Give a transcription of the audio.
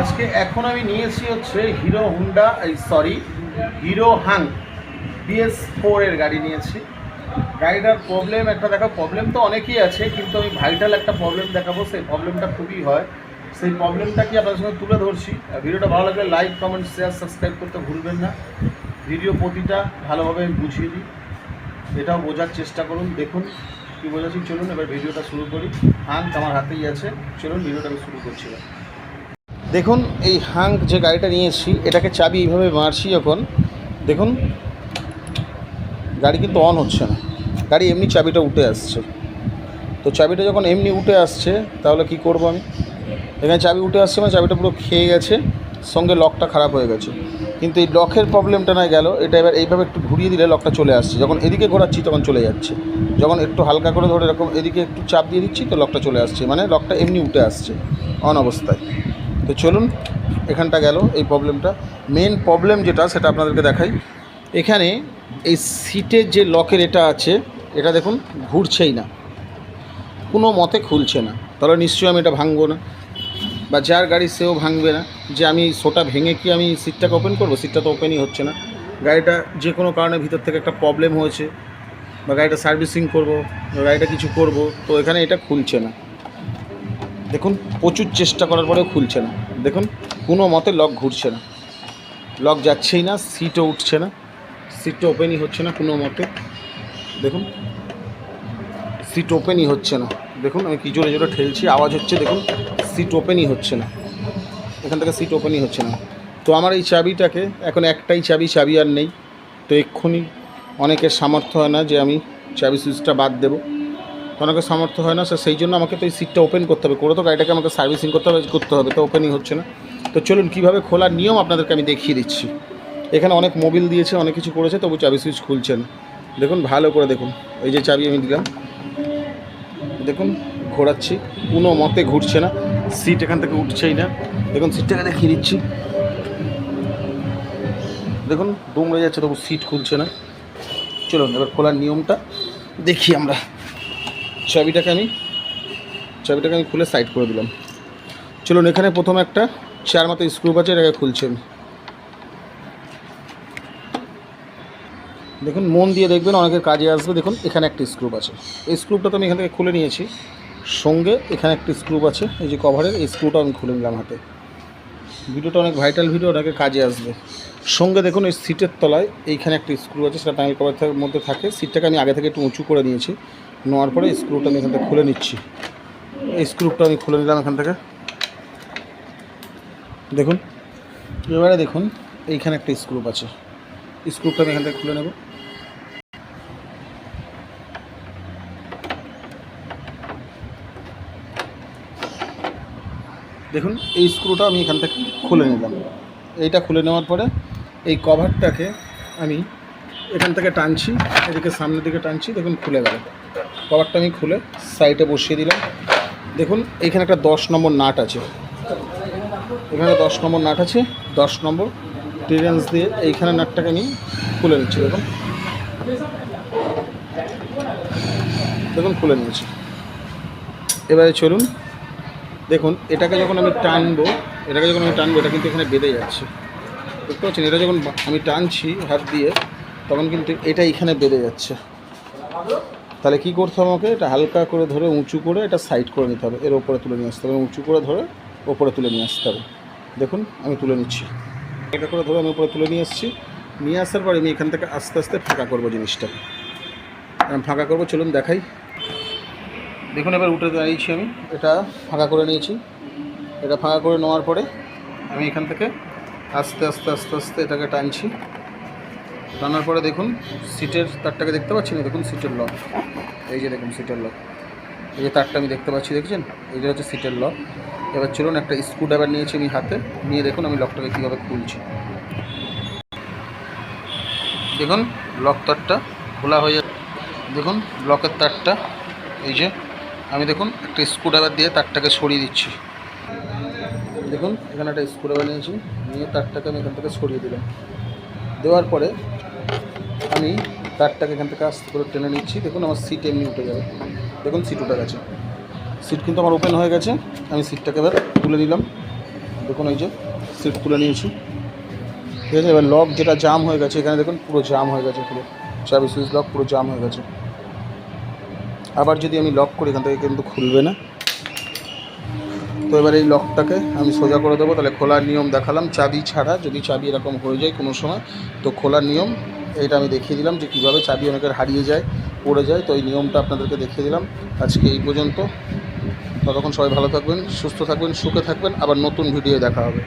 আজকে এখন আমি নিয়েছি হচ্ছে হিরো হুন্ডা, এই sorry hero Hang BS four এর গাড়ি নিয়েছি গাড়িটার প্রবলেম একটা দেখা প্রবলেম তো অনেকই আছে, কিন্তু আমি ভাইটাল একটা প্রবলেম দেখাবো, সেই প্রবলেমটা খুবই হয়। সেই প্রবলেমটা কি আপনাদের সঙ্গে তুলে ধরছি। ভিডিওটা ভালো লাগলে লাইক কমেন্ট শেয়ার সাবস্ক্রাইব করতে ভুলবেন না। ভিডিও প্রতিটা ভালোভাবে আমি বুঝিয়ে দিই। এটাও বোঝার চেষ্টা করুন, দেখুন কী বোঝাচ্ছি। চলুন এবার ভিডিওটা শুরু করি। হাঙ্ক আমার হাতেই আছে। চলুন ভিডিওটা আমি শুরু করছি এবার। দেখুন, এই হাঙ্ক যে গাড়িটা নিয়েছি, এটাকে চাবি এইভাবে মারছি যখন, দেখুন, গাড়ি কিন্তু অন হচ্ছে না। গাড়ি এমনি চাবিটা উঠে আসছে। তো চাবিটা যখন এমনি উঠে আসছে, তাহলে কি করব আমি? এখানে চাবি উঠে আসছে মানে চাবিটা পুরো খেয়ে গেছে, সঙ্গে লকটা খারাপ হয়ে গেছে। কিন্তু এই লকের প্রবলেমটা না গেল, এটা এবার এইভাবে একটু ঘুরিয়ে দিলে লকটা চলে আসছে। যখন এদিকে ঘোরাচ্ছি, তখন চলে যাচ্ছে। যখন একটু হালকা করে ধরে এরকম এদিকে একটু চাপ দিয়ে দিচ্ছি, তো লকটা চলে আসছে। মানে লকটা এমনি উঠে আসছে অন অবস্থায়। তো চলুন, এখানটা গেল এই প্রবলেমটা মেন প্রবলেম যেটা, সেটা আপনাদেরকে দেখাই। এখানে এই সিটের যে লকের এটা আছে, এটা দেখুন, ঘুরছেই না। কোনো মতে খুলছে না। তাহলে নিশ্চয়ই আমি এটা ভাঙবো না। বা যার গাড়ি সেও ভাঙবে না। যে আমি সোটা ভেঙে কি আমি সিটটাকে ওপেন করব? সিটটা তো ওপেনই হচ্ছে না। গাড়িটা যে কোনো কারণে ভিতর থেকে একটা প্রবলেম হয়েছে। বা গাড়িটা সার্ভিসিং করব গাড়িটা কিছু করব। তো এখানে এটা খুলছে না। দেখুন, প্রচুর চেষ্টা করার পরেও খুলছে না। দেখুন, কোনো মতে লক ঘুরছে না। লক যাচ্ছেই না সিটও উঠছে না। সিটটা ওপেনই হচ্ছে না কোনো মতে। দেখুন সিট ওপেনই হচ্ছে না। দেখুন, আমি কি জোরে জোরে ঠেলছি, আওয়াজ হচ্ছে, দেখুন সিট ওপেনই হচ্ছে না। এখান থেকে সিট ওপেনই হচ্ছে না। তো আমার এই চাবিটাকে, এখন একটাই চাবি চাবি আর নেই। তো এক্ষুনি অনেকের সামর্থ্য হয় না যে আমি চাবি সুইচটা বাদ দেবো। তো অনেকের সামর্থ্য হয় না, সে সেই জন্য আমাকে তো এই সিটটা ওপেন করতে হবে। করে তো গাড়িটাকে আমাকে সার্ভিসিং করতে হবে করতে হবে, তো ওপেনই হচ্ছে না। তো চলুন, কীভাবে খোলার নিয়ম আপনাদেরকে আমি দেখিয়ে দিচ্ছি। এখানে অনেক মোবিল দিয়েছে, অনেক কিছু করেছে, তবু চাবি সুইচ খুলছেন। দেখুন, ভালো করে দেখুন। এই যে চাবি আমি দিলাম। দেখুন, ঘোরাচ্ছি। কোনো মতে ঘুরছে না। সিট এখান থেকে উঠছেই না। দেখুন সিটটাকে দেখিয়ে দিচ্ছি। দেখুন, দুমড়ে যাচ্ছে, তবু সিট খুলছে না। চলুন, এবার খোলার নিয়মটা দেখি আমরা। চাবিটাকে আমি চাবিটাকে আমি খুলে সাইড করে দিলাম। চলুন, এখানে প্রথমে একটা চার মতো স্ক্রু আছে এটাকে খুলছি আমি। দেখুন, মন দিয়ে দেখবেন অনেকের কাজে আসবে। দেখুন, এখানে একটা স্ক্রুপ আছে এই স্ক্রুপটা তো আমি এখান থেকে খুলে নিয়েছি। সঙ্গে এখানে একটা স্ক্রুপ আছে এই যে কভারের এই স্ক্রুটা আমি খুলে নিলাম হাতে। ভিডিওটা অনেক ভাইটাল ভিডিও ওটাকে কাজে আসবে। সঙ্গে দেখুন, এই সিটের তলায় এইখানে একটা স্ক্রু আছে, সেটা প্যানেল কভার মধ্যে থাকে। সিটটাকে আমি আগে থেকে একটু উঁচু করে নিয়েছি। নেওয়ার পরে স্ক্রুটা আমি এখান থেকে খুলে নিচ্ছি। এই স্ক্রুপটা আমি খুলে নিলাম এখান থেকে। দেখুন, এবারে দেখুন, এইখানে একটা স্ক্রুপ আছে। স্ক্রুপটা আমি এখান থেকে খুলে নেব। দেখুন, এই স্ক্রুটা আমি এখান থেকে খুলে নিলাম। এইটা খুলে নেওয়ার পরে এই কভারটাকে আমি এখান থেকে টানছি, এদিকে সামনের দিকে টানছি, দেখুন খুলে গেল। কভারটা আমি খুলে সাইডে বসিয়ে দিলাম। দেখুন, এখানে একটা দশ নম্বর নাট আছে। এখানে দশ নম্বর নাট আছে। দশ নম্বর ক্লিয়ারেন্স দিয়ে এইখানে নাটটাকে আমি খুলে নিচ্ছি, দেখুন। দেখুন, খুলে নিয়েছি। এবারে চলুন, দেখুন, এটাকে যখন আমি টানবো, এটাকে যখন আমি টানবো, এটা কিন্তু এখানে বেঁধে যাচ্ছে। দেখতে পাচ্ছেন এটা যখন আমি টানছি, হাত দিয়ে, তখন কিন্তু এটা এখানে বেঁধে যাচ্ছে। তাহলে কি করতে হবে আমাকে? এটা হালকা করে ধরে উঁচু করে এটা সাইড করে নিতে হবে। এর ওপরে তুলে নিয়ে আসতে হবে উঁচু করে ধরে ওপরে তুলে নিয়ে আসতে হবে। দেখুন, আমি তুলে নিচ্ছি। এটা করে ধরে আমি উপরে তুলে নিয়ে এসেছি নিয়ে আসার পরে আমি এখান থেকে আস্তে আস্তে ফাঁকা করব জিনিসটা। আমি ফাঁকা করব, চলুন দেখাই। দেখুন, এবার উঠে দাঁড়িয়েছি আমি। এটা ফাঁকা করে নিয়েছি। এটা ফাঁকা করে নেওয়ার পরে আমি এখান থেকে আস্তে আস্তে আস্তে আস্তে এটাকে টানছি। টানার পরে দেখুন সিটের তারটাকে দেখতে পাচ্ছি না? দেখুন সিটের লক এই যে দেখুন সিটের লক এই যে তারটা আমি দেখতে পাচ্ছি, দেখছেন? এই যে হচ্ছে সিটের লক এবার চলুন, একটা স্ক্রু ড্রাইভার নিয়েছি আমি হাতে। নিয়ে দেখুন, আমি লকটাকে কীভাবে খুলছি। দেখুন লক তারটা খোলা হয়ে দেখুন লকের তারটা, এই যে আমি দেখুন, একটা স্ক্রু ড্রাইভার দিয়ে তারটাকে সরিয়ে দিচ্ছি। দেখুন, এখানে একটা স্ক্রু ড্রাইভার নিয়েছি। নিয়ে তারটাকে আমি এখান থেকে সরিয়ে দিলাম। দেওয়ার পরে আমি তারটাকে এখান থেকে আস্তে করে টেনে নিচ্ছি। দেখুন, আমার সিট এমনি উঠে যাবে। দেখুন সিট উঠে গেছে। সিট কিন্তু আমার ওপেন হয়ে গেছে। আমি সিটটাকে এবার তুলে নিলাম। দেখুন, এই যে সিট তুলে নিয়েছি। ঠিক আছে, এবার লক যেটা জাম হয়ে গেছে এখানে, দেখুন, পুরো জাম হয়ে গেছে পুরো চাবি সুইচ লক পুরো জাম হয়ে গেছে। আবার যদি আমি লক করি, এখান থেকে কিন্তু খুলবে না। তো এবার এই লকটাকে আমি সোজা করে দেবো। তাহলে খোলার নিয়ম দেখালাম। চাবি ছাড়া যদি চাবি এরকম হয়ে যায় কোনো সময়, তো খোলার নিয়ম এইটা আমি দেখিয়ে দিলাম যে কীভাবে চাবি অনেকের হারিয়ে যায়, পড়ে যায়, তো এই নিয়মটা আপনাদেরকে দেখিয়ে দিলাম। আজকে এই পর্যন্ত। ততক্ষণ সবাই ভালো থাকবেন, সুস্থ থাকবেন, সুখে থাকবেন। আবার নতুন ভিডিও দেখা হবে।